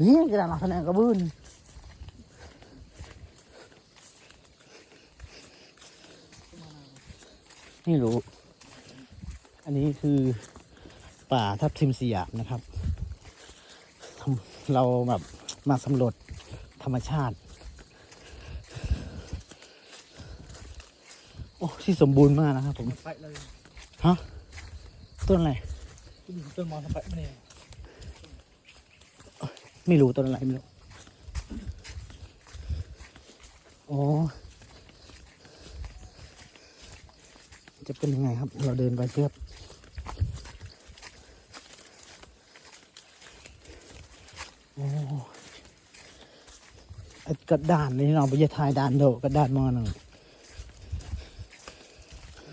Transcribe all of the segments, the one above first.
นี่กระดานหลักคะแนนกระบืนไม่รู้ อันนี้คือป่าทับทิมสยามนะครับทำเราแบบมาสำรวจธรรมชาติ โอ้ที่สมบูรณ์มากนะครับผมไปเลยฮะต้นอะไรที่มีต้นมอนไปมาเนี่ย ไม่รู้ต้นอะไรไม่รู้อ๋อจะเป็นยังไงครับ เราเดินไปเพื่อโอ้อ้กระดานนี่เราไปจะทายดานโดกระดานมอหนึ่ง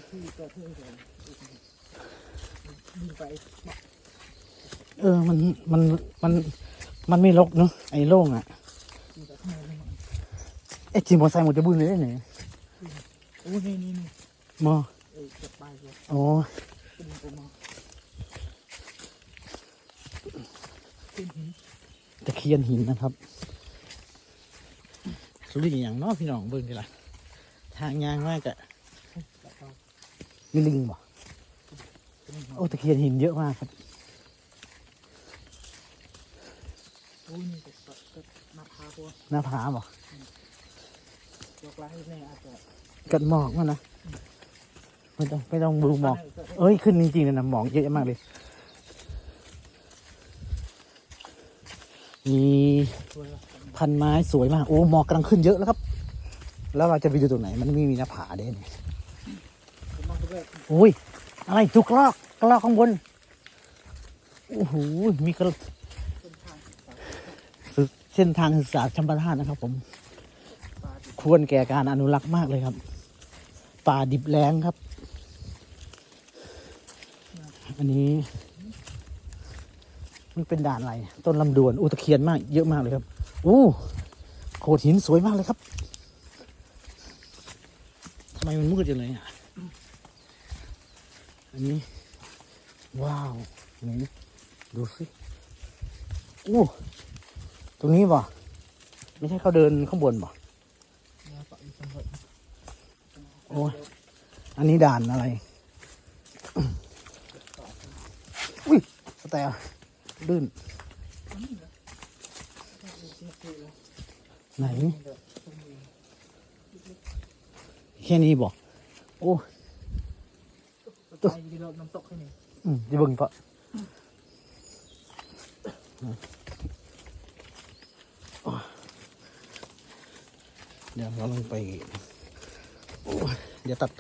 ที่ก็เพื่อยเออ มัน มัน มัน มันไม่รกเนอะไอ้โล่งอะยิงไปข้างในนี่ไอ้จีมอไซค์หมดจะบึ้นเลยได้ไหนโอ้นี่นี่นี่มอเออเก็บไปเลยอ๋อเป็นตัวมอเป็นหินตะเคียนหินนะครับสุริอย่างเนาะพี่น้องเบิ่งดีล่ะทางยางมากอะแบบเรามีลิงบ่เป็นหินโอ้ตะเคียนหินเยอะมากครับ โอ้นี่ก็ก็มาพาพวกหน้าผาบ่ยกไล่เนี่ยอาจจะกัดหมอกมานะไม่ต้องไม่ต้องดูหมอก เอ้ยขึ้นจริงๆเลยนะหมอกเยอะมากเลย มีสวยละพันไม้สวยมาก โอ้หมอกกำลังขึ้นเยอะแล้วครับ แล้วเราจะไปดูตรงไหน มันไม่มีหน้าผาเด่นมองตัวแบบโอ้ย อะไรจุกลอกกลอกข้างบน โอ้โห มีกระต้นทาง เส้นทางศึกษาธรรมชาตินะครับ ผม ควรแก่การอนุรักษ์มากเลยครับ ป่าดิบแล้งครับ อันนี้มันเป็นด่านอะไรต้นลำดวนอุตะเคียนมาก เยอะมากเลยครับโอ้โขดหินสวยมากเลยครับทำไมมันมืดจังเลยอะอันนี้ ว้าวนี่ดูสิโอ้ ตรงนี้บ่ไม่ใช่เขาเดินข้างบนบ่เนี่ยปลาอีกสองคนโอ้ยอันนี้ด่านอะไรอุ้ยสแตลลื่นไหน แค่นี้บอกโอ้ตัวที่เราน้ำตกให้นี่อืมจะเบิ่งปะ เดี๋ยวเราลงไป โอ้เดี๋ยวตัดต่อ